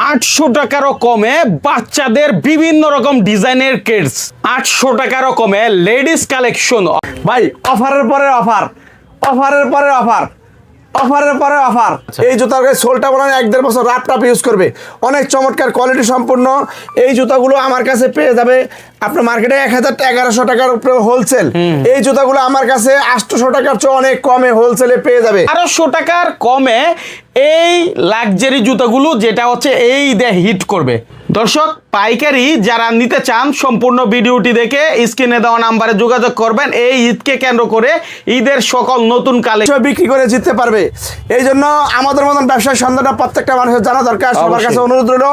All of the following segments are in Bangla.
আটশো টাকারও কমে বাচ্চাদের বিভিন্ন রকম ডিজাইনের কিডস আটশো টাকারও কমে লেডিস কালেকশন ভাই অফারের পরে অফার। অফারের পরে অফার। অফারের পরে অফার। এই জুতার গায়ে সোলটা বানানো এক দেড় বছর রাপ টাপ ইউজ করবে। অনেক চমৎকার কোয়ালিটি সম্পূর্ণ। এই জুতাগুলো আমার কাছে পেয়ে যাবে আপনার মার্কেটে এক হাজার এগারোশো টাকার উপরে হোলসেল এই জুতাগুলো আমার কাছে আটশোশো টাকার চেয়ে অনেক কমে হোলসেলে পেয়ে যাবে। আড়াইশো টাকার কমে এই লাক্সারি জুতাগুলো যেটা হচ্ছে এই দে হিট করবে। দর্শক পাইকারি যারা নিতে চান সম্পূর্ণ ভিডিওটি দেখে স্ক্রিনে দেওয়া নাম্বারে যোগাযোগ করবেন। এই ঈদকে কেন্দ্র করে ঈদের সকল নতুন কালে বিক্রি করে জিততে পারবে। এই জন্য আমাদের মতন ব্যবসার সন্ধানটা প্রত্যেকটা মানুষের জানা দরকার। সবার কাছে অনুরোধ রইল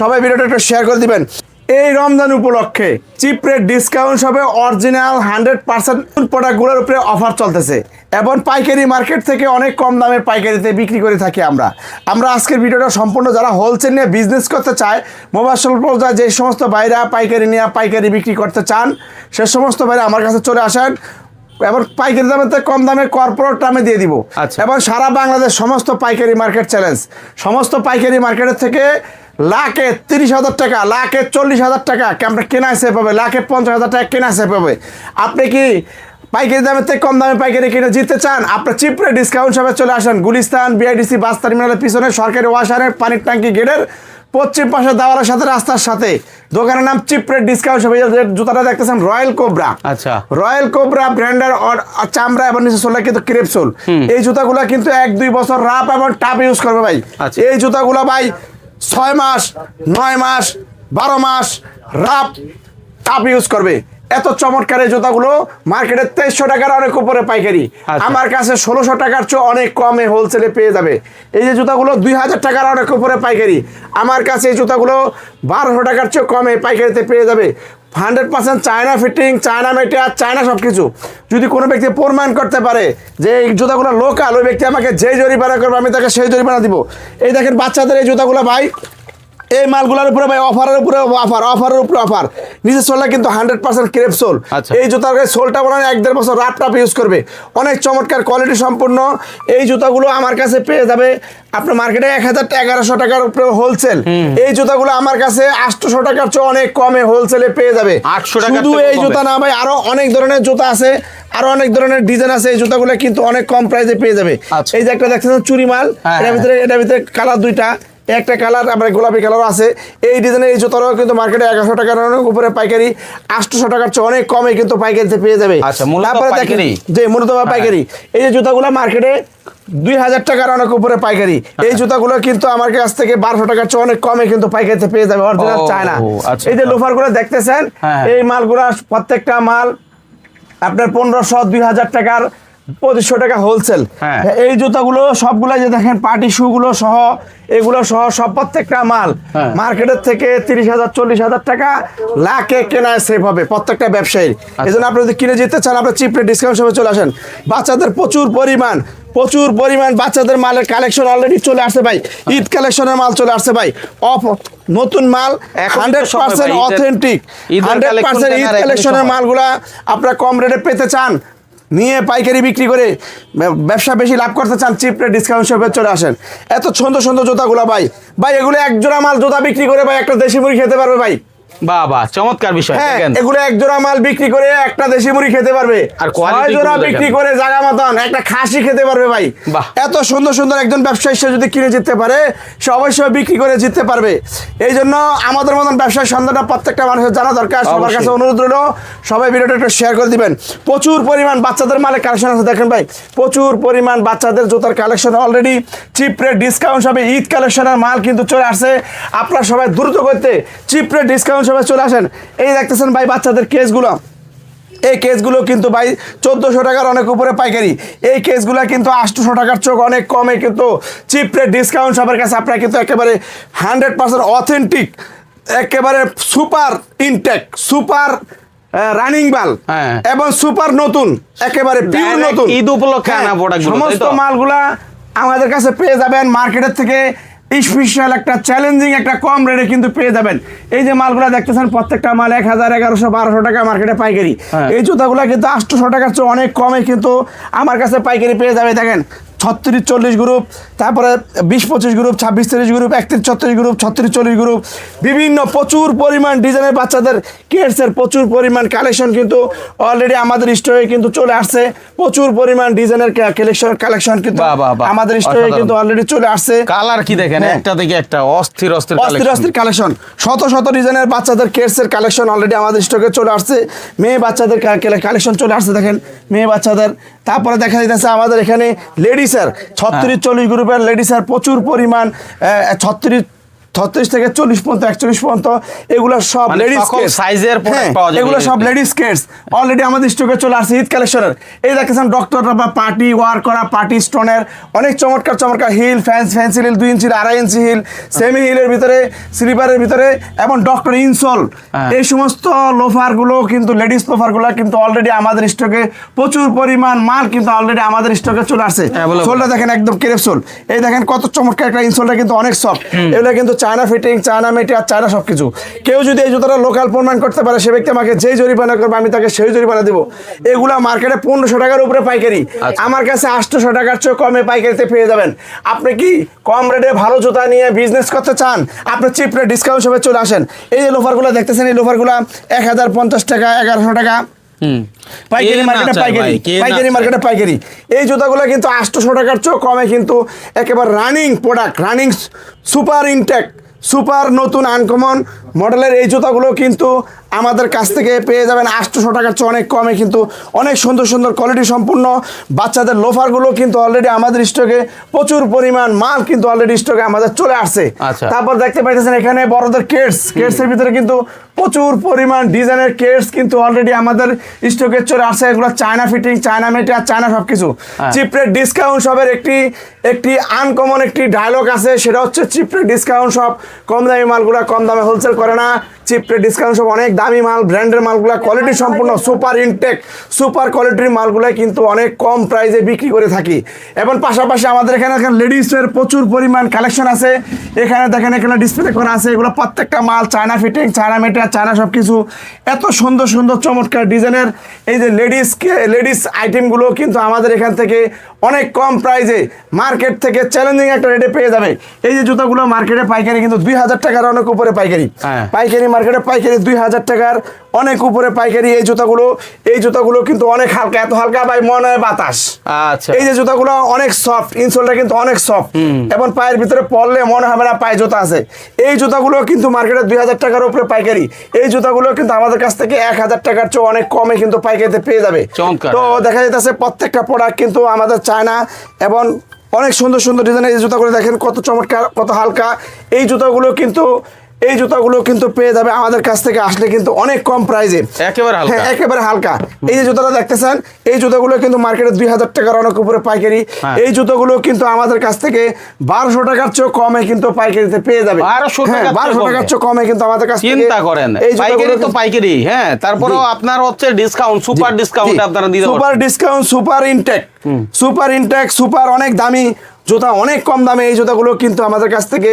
সবাই ভিডিওটা একটু শেয়ার করে দিবেন। এই রমজান উপলক্ষে চিপ রেট ডিসকাউন্ট হবে অরিজিনাল হান্ড্রেড পার্সেন্ট প্রোডাক্টগুলোর উপরে অফার চলতেছে। এবং পাইকারি মার্কেট থেকে অনেক কম দামের পাইকারিতে বিক্রি করে থাকি আমরা। আমরা আজকের ভিডিওটা সম্পূর্ণ যারা হোলসেল নিয়ে বিজনেস করতে চায় মোবাইল পর্যায়ে যে সমস্ত বাইরা পাইকারি নিয়ে পাইকারি বিক্রি করতে চান সে সমস্ত বাইরে আমার কাছে চলে আসেন এবং পাইকারি থেকে কম দামে কর্পোরেট দামে দিয়ে দিব। আচ্ছা। এবং সারা বাংলাদেশ সমস্ত পাইকারি মার্কেট চ্যালেঞ্জ সমস্ত পাইকারি মার্কেটের থেকে লাখে তিরিশ হাজার টাকা লাখে চল্লিশ হাজার টাকা। আমরা কেনা সে পাবে লাখে পঞ্চাশ হাজার টাকা কেনা সে পাবে আপনি কি পাইকারি দামের থেকে কম দামে পাইকারি কিনে জিততে চান? আপনার চিপরে ডিসকাউন্ট সবে চলে আসেন। গুলিস্তান বিআইডিসি বাস টার্মিনালের পিছনে সরকারি ওয়াশারের পানির ট্যাঙ্কি গেটের পশ্চিম পাশে দেওয়ালের সাথে রাস্তার সাথে। দোকানের নাম চিপরে ডিসকাউন্ট সবে জুতাটা দেখতেছেন রয়্যাল কোবরা আচ্ছা। রয়্যাল কোবরা ব্র্যান্ডের চামড়া এবং নিচে সোলা কিন্তু ক্রেপসোল এই জুতাগুলো কিন্তু এক দুই বছর রাপ এবং টাপ ইউজ করবে ভাই। আচ্ছা। এই জুতাগুলো ভাই ছয় মাস নয় মাস বারো মাস রাপ তাপ ইউজ করবে। এত চমৎকার এই জুতাগুলো মার্কেটে তেইশশো টাকার অনেক উপরে পাইকারি। আচ্ছা। আমার কাছে ষোলোশো টাকার চেয়ে অনেক কমে হোলসেলে পেয়ে যাবে। এই যে জুতাগুলো দুই হাজার টাকার অনেক উপরে পাইকারি। আমার কাছে এই জুতাগুলো বারোশো টাকার চেয়ে কমে পাইকারিতে পেয়ে যাবে। Hundred percent China fitting, China material China সব কিছু যদি কোনো ব্যক্তি প্রমাণ করতে পারে যে এই জুতাগুলো লোকাল ওই ব্যক্তি আমাকে যেই জরিমানা করবে, আমি তাকে সেই জরিমানা দিব। এই দেখেন বাচ্চাদের এই জুতাগুলো ভাই এই মালগুলোর উপরে ভাই অফারের উপরে অফার অফারের উপরে অফার। নিচের সোলটা কিন্তু হান্ড্রেড পার্সেন্ট ক্রেপ সোল। আচ্ছা। এই জুতার গায়ে সোলটা বানানো এক দেড় বছর রাপ টাপ ইউজ করবে। অনেক চমৎকার কোয়ালিটি সম্পূর্ণ। এই জুতাগুলো আমার কাছে পেয়ে যাবে আপনার মার্কেটে এক হাজার এগারোশো টাকার উপরে হোলসেল এই জুতাগুলো আমার কাছে আটশোশো টাকার চেয়ে অনেক কমে হোলসেলে পেয়ে যাবে। 800 টাকার শুধু এই। জুতা না ভাই আরও অনেক ধরনের জুতা আছে আরও অনেক ধরনের ডিজাইন আছে এই জুতাগুলো কিন্তু অনেক কম প্রাইসে পেয়ে যাবে। আচ্ছা। এই যে একটা দেখছেন চুরি মাল হ্যাঁ, এটার হ্যাঁ। ভিতরে এটার ভিতরে কালার দুইটা। একটা কালার আমার গোলাপি কালার আছে। এই ডিজাইনের এই জুতারও কিন্তু মার্কেটে এগারোশো টাকার অনেক উপরে পাইকারি আটশোশো টাকার চেয়ে অনেক কমে কিন্তু পাইকারিতে পেয়ে যাবে। আচ্ছা, মূলত তারপরে দেখেন পাইকারি? যে মূলত পাইকারি। এই যে জুতাগুলো মার্কেটে দুই হাজার টাকার অনেক উপরে পাইকারি। এই জুতাগুলো কিন্তু আমার কাছ থেকে বারোশো টাকার চেয়ে অনেক কমে কিন্তু পাইকারিতে পেয়ে যাবে অরিজিনাল চায়না। আচ্ছা। এই যে লোফারগুলো দেখতেছেন হ্যাঁ। এই মালগুলো প্রত্যেকটা মাল আপনার পনেরোশো দুই হাজার টাকার পঁচিশশো টাকা হোলসেল হ্যাঁ। এই জুতাগুলো সবগুলো যে দেখেন পার্টি শুগুলো সহ এগুলো সহ সব প্রত্যেকটা মাল। হ্যাঁ। মার্কেটের থেকে তিরিশ হাজার চল্লিশ হাজার টাকা লাখে কেনায় সেভ হবে প্রত্যেকটা ব্যবসায়ী আচ্ছা। এই জন্য আপনি যদি কিনে যেতে চান আপনার চিপ রেট ডিসকাউন্ট সময় চলে আসেন। বাচ্চাদের প্রচুর পরিমাণ প্রচুর পরিমাণ বাচ্চাদের মালের কালেকশন অলরেডি চলে আসছে ভাই। ঈদ কালেকশনের মাল চলে আসছে ভাই। অফ নতুন মাল hundred percent authentic hundred percent Eid কালেকশনের মালগুলা আপনারা কম রেটে পেতে চান। নিয়ে পাইকারি বিক্রি করে ব্যবসা বেশি লাভ করতে চান চিপরে ডিসকাউন্ট শপে চলে আসেন। এত সুন্দর সুন্দর জুতাগুলো ভাই। ভাই, এগুলো এক জোড়া মাল জুতা বিক্রি করে ভাই একটা দেশি মুড়ি খেতে পারবে ভাই। বাহ চমৎকার বিষয় হ্যাঁ দেখেন। এগুলো এক জোড়া মাল বিক্রি করে একটা দেশি মুড়ি খেতে পারবে। আর quality জোড়া বিক্রি করে জায়গা মতন একটা খাসি খেতে পারবে ভাই। এত সুন্দর সুন্দর একজন ব্যবসায়ী সে যদি কিনে জিততে পারে সে অবশ্যই বিক্রি করে জিততে পারবে। এই জন্য আমাদের মতন ব্যবসার সন্ধানটা প্রত্যেকটা মানুষের জানা দরকার। সবার কাছে অনুরোধ রইল সবাই ভিডিওটা একটু শেয়ার করে দিবেন। প্রচুর পরিমাণ বাচ্চাদের মালের কালেকশন আছে দেখেন ভাই। প্রচুর পরিমাণ বাচ্চাদের জুতার collection already cheap rate discount হবে ঈদ কালেকশনের মাল কিন্তু চলে আসছে। আপনারা সবাই দ্রুত করতে চিপ রেট ডিসকাউন্ট সবাই চলে আসেন। এই দেখতেছেন ভাই বাচ্চাদের কেসগুলো। এই কেসগুলো কিন্তু ভাই চোদ্দোশো টাকার অনেক উপরে পাইকারি। এই কেসগুলো কিন্তু আটশোশো টাকার চোখ অনেক কমে কিন্তু চিপ রেট ডিসকাউন্ট সবার কাছে আপনারা কিন্তু একেবারে হান্ড্রেড পার্সেন্ট অথেন্টিক একেবারে সুপার ইনটেক সুপার রানিং বাল। এবং সুপার নতুন একেবারে পিওর নতুন। ঈদ উপলক্ষে হ্যাঁ, সমস্ত মালগুলা আমাদের কাছে পেয়ে যাবেন মার্কেটের থেকে স্পেশাল একটা চ্যালেঞ্জিং একটা কম রেটে কিন্তু পেয়ে যাবেন। এই যে মালগুলো দেখতেছেন প্রত্যেকটা মাল এক হাজার এগারোশো বারোশো টাকা মার্কেটে পাইকারি। হ্যাঁ। এই জুতাগুলো কিন্তু আটশোশো টাকার চেয়ে অনেক কমে কিন্তু আমার কাছে পাইকারি পেয়ে যাবে দেখেন। ছত্রিশ চল্লিশ গ্রুপ তারপরে বিশ পঁচিশ গ্রুপ ছাব্বিশ তিরিশ গ্রুপ একত্রিশ ছত্রিশ গ্রুপ ছত্রিশ চল্লিশ গ্রুপ বিভিন্ন প্রচুর পরিমাণ ডিজাইনের বাচ্চাদের কিডসের প্রচুর পরিমাণ কালেকশন কিন্তু অলরেডি আমাদের স্টোরে কিন্তু চলে আসছে। প্রচুর পরিমাণ ডিজাইনের কালেকশন কালেকশন কিন্তু। আমাদের স্টোরে কিন্তু অলরেডি চলে আসছে। কালার কি দেখেন? হ্যাঁ। একটা থেকে একটা অস্থির অস্থির অস্থির অস্থির কালেকশন শত শত ডিজাইনের বাচ্চাদের কেটসের কালেকশন অলরেডি আমাদের স্টকে চলে আসছে। মেয়ে বাচ্চাদের কালেকশন চলে আসছে দেখেন। মেয়ে বাচ্চাদের তারপরে দেখা যাইতেছে আমাদের এখানে লেডিসের ছত্রিশ। চল্লিশ গ্রুপের লেডিসের প্রচুর পরিমাণ ছত্রিশ ছত্রিশ থেকে চল্লিশ পর্যন্ত একচল্লিশ পর্যন্ত এগুলো সব লেডিস যাবে এগুলো সব লেডিস কেটস অলরেডি আমাদের স্টকে চলে আসছে ঈদ কালেকশনের। এই দেখেছেন ডক্টর বা পার্টি ওয়ার করা পার্টি স্টোনের অনেক চমৎকার চমৎকার হিল ফ্যান্স ফ্যান্সি হিল দুই ইঞ্চির আড়াই ইঞ্চি হিল সেমি হিলের ভিতরে স্লিপারের ভিতরে এবং ডক্টর ইনসোল হ্যাঁ। এই সমস্ত লোফারগুলো কিন্তু লেডিস লোফারগুলো কিন্তু অলরেডি আমাদের স্টকে প্রচুর পরিমাণ মাল কিন্তু অলরেডি আমাদের স্টকে চলে আসছে। সোলটা দেখেন একদম কেরেপ সোল এই দেখেন কত চমৎকার একটা ইনসোলটা কিন্তু অনেক সফট এগুলো কিন্তু চায়না ফিটিং চায়না মেটে আর চায়না সব কিছু কেউ যদি এই জুতোটা লোকাল প্রমাণ করতে পারে সে ব্যক্তি আমাকে যেই জরিমানা করবে আমি তাকে সেই জরিমানা দেবো। এগুলা মার্কেটে পনেরোশো টাকার উপরে পাইকারি। আচ্ছা। আমার কাছে আটশোশো টাকার চেয়ে কমে পাইকারিতে পেয়ে যাবেন। আপনি কি কম রেটে ভালো জুতা নিয়ে বিজনেস করতে চান? আপনি চিপ রেট ডিসকাউন্ট হিসেবে চলে আসেন। এই যে লোফারগুলো দেখতেছেন এই লোফারগুলো এক হাজার পঞ্চাশ টাকা এগারোশো টাকা। পাইকারি মার্কেটে পাইকারি পাইকারি মার্কেটে পাইকারি। এই জুতাগুলো কিন্তু আটশোশো টাকার চেয়েও কমে কিন্তু একেবারে running product running super intact super নতুন আনকমন মডেলের এই জুতাগুলো কিন্তু আমাদের কাছ থেকে পেয়ে যাবেন আটশোশো টাকার চেয়ে অনেক কমে কিন্তু অনেক সুন্দর সুন্দর কোয়ালিটি সম্পূর্ণ। বাচ্চাদের লোফারগুলো কিন্তু অলরেডি আমাদের স্টকে প্রচুর পরিমাণ মাল কিন্তু অলরেডি স্টকে আমাদের চলে আসছে। আচ্ছা। তারপর দেখতে পাইতেছেন এখানে বড়দের কেটস কেটসের ভিতরে কিন্তু প্রচুর পরিমাণ ডিজাইনের কেটস কিন্তু অলরেডি আমাদের স্টকে চলে আসছে। এগুলো চায়না ফিটিং চায়না মেটে আর চায়না সব কিছু। চিপরেট ডিসকাউন্ট শপের একটি একটি আনকমন একটি ডায়লগ আছে সেটা হচ্ছে চিপরেট ডিসকাউন্ট শপ কম দামি মালগুলো কম দামে হোলসেল করে না। চিপরেট ডিসকাউন্ট শপ অনেক দামি মাল ব্র্যান্ডের মালগুলো কোয়ালিটি সম্পূর্ণ সুপার ইনটেক সুপার কোয়ালিটির মালগুলো কিন্তু অনেক কম প্রাইসে বিক্রি করে থাকি। এবং পাশাপাশি আমাদের এখানে এখানে লেডিসের প্রচুর পরিমাণ কালেকশন আছে। এখানে দেখেন এখানে ডিসপ্লে করা আছে। এগুলো প্রত্যেকটা মাল China fitting China material China সব কিছু এত সুন্দর সুন্দর চমৎকার ডিজাইনের এই যে লেডিস লেডিস আইটেমগুলো কিন্তু আমাদের এখান থেকে অনেক কম প্রাইসে মার্কেট থেকে চ্যালেঞ্জিং একটা রেটে পেয়ে যাবে। এই যে জুতাগুলো মার্কেটে পাইকারি কিন্তু দুই হাজার টাকার অনেক উপরে পাইকারি। হ্যাঁ। পাইকারি মার্কেটে পাইকারি দুই হাজার টাকার অনেক উপরে পাইকারি এই জুতাগুলো এই জুতাগুলো কিন্তু অনেক হালকা এত হালকা ভাই মনে হয় বাতাস। আচ্ছা। এই যে জুতাগুলো অনেক সফট ইনসোলটা কিন্তু অনেক সফট এবং পায়ের ভিতরে পড়লে মনে হবে না পায়ে জুতা আছে। এই জুতাগুলো কিন্তু মার্কেটে দুই হাজার টাকার উপরে পাইকারি। এই জুতাগুলো কিন্তু আমাদের কাছ থেকে এক হাজার টাকার চেয়ে অনেক কমে কিন্তু পাইকারিতে পেয়ে যাবে। তো দেখা যাইতেছে প্রত্যেকটা প্রোডাক্ট কিন্তু আমাদের চায়না এবং অনেক সুন্দর সুন্দর ডিজাইনের এই জুতাগুলো দেখেন কত চমৎকার কত হালকা। এই জুতাগুলো কিন্তু এই জুতাগুলো কিন্তু পেয়ে যাবে আমাদের কাছ থেকে আসলে কিন্তু অনেক কম একেবারে হালকা। হ্যাঁ একেবারে হালকা। এই যে জুতাটা দেখতেছেন এই জুতাগুলো কিন্তু মার্কেটে দুই হাজার টাকার অনেক উপরে পাইকারি। হ্যাঁ। এই জুতোগুলো কিন্তু আমাদের কাছ থেকে বারোশো টাকার চেয়েও কমে কিন্তু পাইকারিতে পেয়ে যাবে। 1200 হ্যাঁ, টাকার চেয়েও 1200 কমে। কিন্তু আমাদের কাছ চিন্তা করেন এই পাইকারি তো পাইকারি হ্যাঁ তারপরেও আপনার হচ্ছে ডিসকাউন্ট সুপার ডিসকাউন্ট আপনারা দিতে super discount super intact super intact super অনেক দামি জুতা অনেক কম দামে এই জুতাগুলো কিন্তু আমাদের কাছ থেকে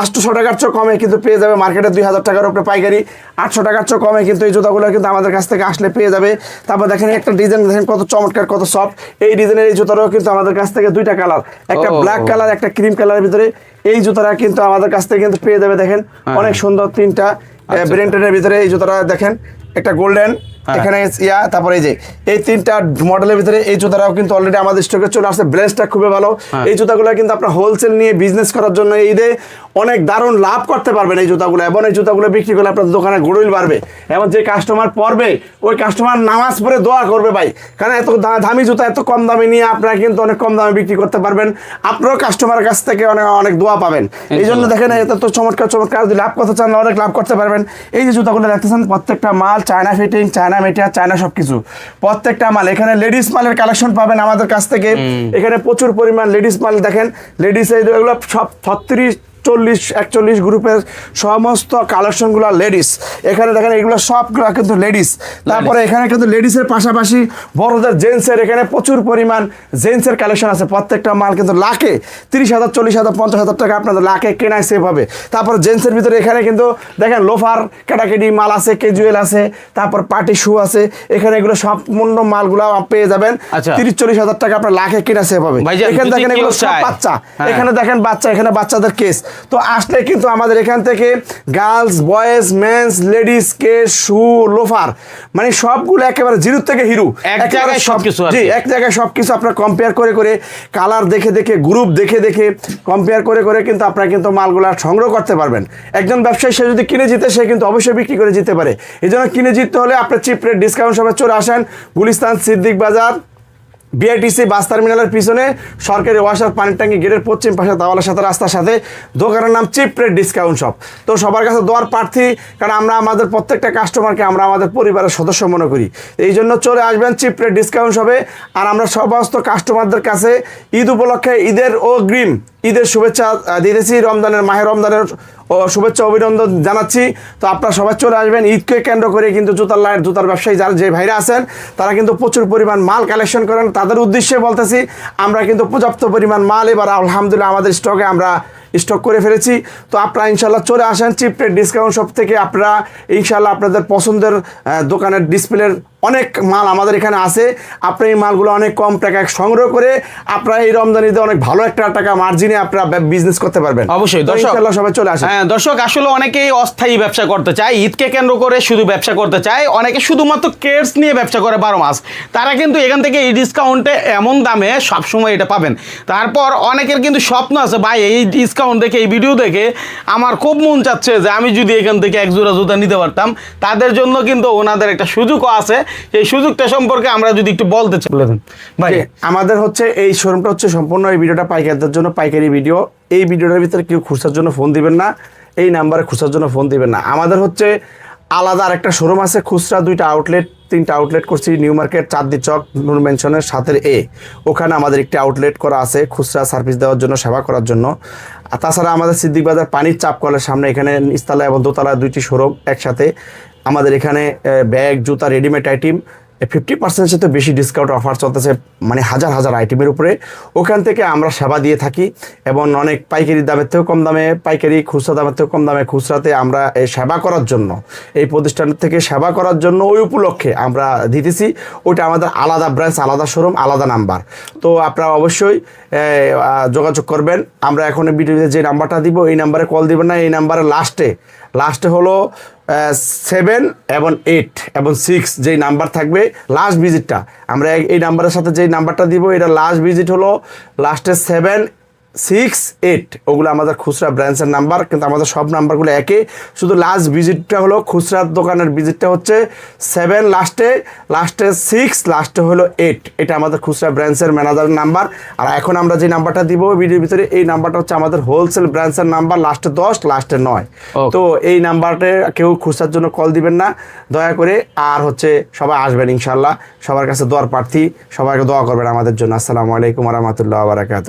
আটশোশো টাকার চেয়ে কমে কিন্তু পেয়ে যাবে মার্কেটে দুই হাজার টাকার উপরে পাইকারি আটশো টাকার চেয়ে কমে কিন্তু এই জুতাগুলো কিন্তু আমাদের কাছ থেকে আসলে পেয়ে যাবে তারপর দেখেন একটা ডিজাইন দেখেন কত চমৎকার কত সফট এই ডিজাইনের এই জুতাটাও কিন্তু আমাদের কাছ থেকে দুইটা কালার একটা ব্ল্যাক কালার একটা ক্রিম কালারের ভিতরে এই জুতাটা কিন্তু আমাদের কাছ থেকে কিন্তু পেয়ে যাবে দেখেন হ্যাঁ, অনেক সুন্দর তিনটা আচ্ছা। ব্রেন্টেনের ভিতরে এই জুতাটা দেখেন একটা গোল্ডেন। এখানে ইয়া তারপরে এই যে এই তিনটা মডেলের ভিতরে এই জুতাটাও কিন্তু অলরেডি আমাদের স্টকে চলে আসছে। ব্লেসটা খুবই ভালো। হ্যাঁ। এই জুতাগুলো কিন্তু আপনার হোলসেল নিয়ে বিজনেস করার জন্য এই ঈদে অনেক দারুণ লাভ করতে পারবেন এই জুতাগুলো এবং এই জুতাগুলো বিক্রি করলে আপনার দোকানে গুড়ইল বাড়বে এবং যে কাস্টমার পড়বে ওই কাস্টমার নামাজ পড়ে দোয়া করবে ভাই। কারণ এত দামি জুতা এত কম দামে নিয়ে আপনারা কিন্তু অনেক কম দামে বিক্রি করতে পারবেন। আপনারও কাস্টমারের কাছ থেকে অনেক অনেক দোয়া পাবেন। এই জন্য দেখেন এত তো চমৎকার চমৎকার যদি লাভ করতে চান অনেক লাভ করতে পারবেন। এই যে জুতাগুলো দেখতেছেন প্রত্যেকটা মাল China fitting China material China সব কিছু প্রত্যেকটা মাল এখানে লেডিস মালের কালেকশন পাবেন আমাদের কাছ থেকে। এখানে প্রচুর পরিমাণ লেডিস মাল দেখেন। লেডিস এগুলো সব ছত্রিশ চল্লিশ একচল্লিশ গ্রুপের সমস্ত কালেকশনগুলো লেডিস এখানে দেখেন এগুলো সবগুলো কিন্তু লেডিস তারপরে এখানে কিন্তু লেডিসের পাশাপাশি বড়দের জেন্টসের এখানে প্রচুর পরিমাণ জেন্টসের কালেকশন আছে। প্রত্যেকটা মাল কিন্তু লাখে তিরিশ হাজার চল্লিশ হাজার পঞ্চাশ হাজার টাকা আপনাদের লাখে কেনায় সেভ হবে। তারপর জেন্টসের ভিতরে এখানে কিন্তু দেখেন লোফার ক্যাটাকেটি মাল আছে কেজুয়েল আছে তারপর পার্টি শু আছে। এখানে এগুলো সম্পূর্ণ মালগুলো পেয়ে যাবেন। আচ্ছা। তিরিশ চল্লিশ হাজার টাকা আপনার লাখে কেনা সেভ হবে। এখানে দেখেন এগুলো সব বাচ্চা। হ্যাঁ। এখানে দেখেন বাচ্চা এখানে বাচ্চাদের কেস তো আসলে কিন্তু আমাদের এখান থেকে গার্লস বয়েজ মেন্স লেডিস কে শু লোফার মানে সবগুলো একেবারে জিরো থেকে হিরো। এক জায়গায় সবকিছু জি এক জায়গায় সবকিছু আপনার কম্পেয়ার করে করে কালার দেখে দেখে গ্রুপ দেখে দেখে কম্পেয়ার করে করে কিন্তু আপনারা কিন্তু মালগুলা সংগ্রহ করতে পারবেন। একজন ব্যবসায়ী সে যদি কিনে জিতে সে কিন্তু অবশ্যই বিক্রি করে জিতে পারে। এই জন্য কিনে জিততে হলে আপনার চিপ রেট ডিসকাউন্ট সবাই চলে আসেন। গুলিস্তান সিদ্দিক বাজার বিআইটিসি বাস টার্মিনালের পিছনে সরকারি ওয়াশার পানির ট্যাঙ্কি গেটের পশ্চিম পাশে দাওয়ালের সাথে রাস্তার সাথে দোকানের নাম চিপ রেট ডিসকাউন্ট শপ তো সবার কাছে দোয়ার প্রার্থী, কারণ আমরা আমাদের প্রত্যেকটা কাস্টমারকে আমরা আমাদের পরিবারের সদস্য মনে করি। এই জন্য চলে আসবেন চিপ রেট ডিসকাউন্ট শপে আর আমরা সমস্ত কাস্টমারদের কাছে ঈদ উপলক্ষে ঈদের অগ্রিম ঈদের শুভেচ্ছা দিতেছি রমজানের, মাহে রমজানের শুভেচ্ছা, অভিনন্দন জানাচ্ছি। তো আপনারা সবাই চলে আসবেন ঈদকে কেন্দ্র করে কিন্তু জুতার লাইট জুতার ব্যবসায়ী যারা, যে ভাইরা আছেন, তারা কিন্তু প্রচুর পরিমাণ মাল কালেকশন করেন। তাদের উদ্দেশ্যে বলতেছি, আমরা কিন্তু পর্যাপ্ত পরিমাণ মাল এবার আলহামদুলিল্লাহ আমাদের স্টকে আমরা স্টক করে ফেলেছি। তো আপনারা ইনশাল্লাহ চলে আসেন। চিপ রেট ডিসকাউন্ট শপ থেকে আপনারা ইনশাল্লাহ আপনাদের পছন্দের দোকানের ডিসপ্লের অনেক মাল আমাদের এখানে আছে। আপনি এই মালগুলো অনেক কম টাকায় সংগ্রহ করে আপনারা এই রমজানিতে অনেক ভালো একটা টাকা মার্জিনে আপনারা বিজনেস করতে পারবেন। অবশ্যই দর্শক। সবাই চলে আসে হ্যাঁ দর্শক আসলে অনেকেই অস্থায়ী ব্যবসা করতে চায় ঈদকে কেন্দ্র করে শুধু ব্যবসা করতে চায়। অনেকে শুধুমাত্র কেটস নিয়ে ব্যবসা করে বারো মাস। তারা কিন্তু এখান থেকে এই ডিসকাউন্টে এমন দামে সবসময় এটা পাবেন। তারপর অনেকের কিন্তু স্বপ্ন আছে ভাই এই ডিসকাউন্ট দেখে এই ভিডিও দেখে আমার খুব মন চাচ্ছে যে আমি যদি এখান থেকে এক জোড়া জুতা নিতে পারতাম। তাদের জন্য কিন্তু ওনাদের একটা সুযোগও আছে। এই সুযোগটা সম্পর্কে আমরা যদি একটু বলতে চাই। দেন। ভাই আমাদের হচ্ছে এই শোরুমটা হচ্ছে সম্পূর্ণ এই ভিডিওটা পাইকারদের জন্য পাইকারি ভিডিও। এই ভিডিওটার ভিতরে কেউ খুচরার জন্য ফোন দিবেন না এই নাম্বারে খুচরার জন্য ফোন দিবেন না। আমাদের হচ্ছে আলাদা আরেকটা শোরুম আছে খুচরা দুইটা আউটলেট তিনটা আউটলেট করছি নিউ মার্কেট চাঁদদি চক নুর মেনশনের সাথের এ ওখানে আমাদের একটি আউটলেট করা আছে খুচরা সার্ভিস দেওয়ার জন্য সেবা করার জন্য। আর তাছাড়া আমাদের সিদ্দিক বাজার পানির চাপ কলের সামনে এখানে নিচতলা এবং দোতলা দুইটি শোরুম একসাথে। আমাদের এখানে ব্যাগ, জুতা রেডিমেড আইটেম ফিফটি পার্সেন্টের সাথে বেশি ডিসকাউন্ট অফার চলতেছে মানে হাজার হাজার আইটেমের উপরে। ওখান থেকে আমরা সেবা দিয়ে থাকি এবং অনেক পাইকারি দামের থেকেও কম দামে, পাইকারি খুচরা দামের থেকেও কম দামে খুচরাতে আমরা এই সেবা করার জন্য, এই প্রতিষ্ঠান থেকে সেবা করার জন্য ওই উপলক্ষে আমরা দিতেছি। ওটা আমাদের আলাদা ব্রাঞ্চ আলাদা শোরুম আলাদা নাম্বার তো আপনারা অবশ্যই যোগাযোগ করবেন। আমরা এখন ভিডিওতে যে নাম্বারটা দিব, এই নাম্বারে কল দিবেন না, এই নাম্বারে লাস্টে লাস্টে হলো সেভেন এবং এইট এবং সিক্স যেই নাম্বার থাকবে লাস্ট ভিজিটটা আমরা এই- নাম্বারের সাথে যেই নাম্বারটা দিব, এটা লাস্ট ভিজিট হলো লাস্টে সেভেন সিক্স এইট ওগুলো আমাদের খুচরা ব্রাঞ্চের নাম্বার কিন্তু আমাদের সব নাম্বারগুলো একই শুধু লাস্ট ভিজিটটা হলো খুচরার দোকানের ভিজিটটা হচ্ছে সেভেন লাস্টে লাস্টে সিক্স লাস্টে হলো এইট এটা আমাদের খুচরা ব্রাঞ্চের ম্যানেজারের নাম্বার আর এখন আমরা যে নাম্বারটা দিব ভিডিওর ভিতরে এই নাম্বারটা হচ্ছে আমাদের হোলসেল ব্রাঞ্চের নাম্বার লাস্টে দশ লাস্টে নয়। তো এই নাম্বারটা কেউ খুচরার জন্য কল দিবেন না। দয়া করে আর হচ্ছে সবাই আসবেন ইনশাল্লাহ সবার কাছে দোয়ার প্রার্থী। সবাইকে দোয়া করবেন আমাদের জন্য। আসসালামু আলাইকুম রহমতুল্লাহ বারাকাত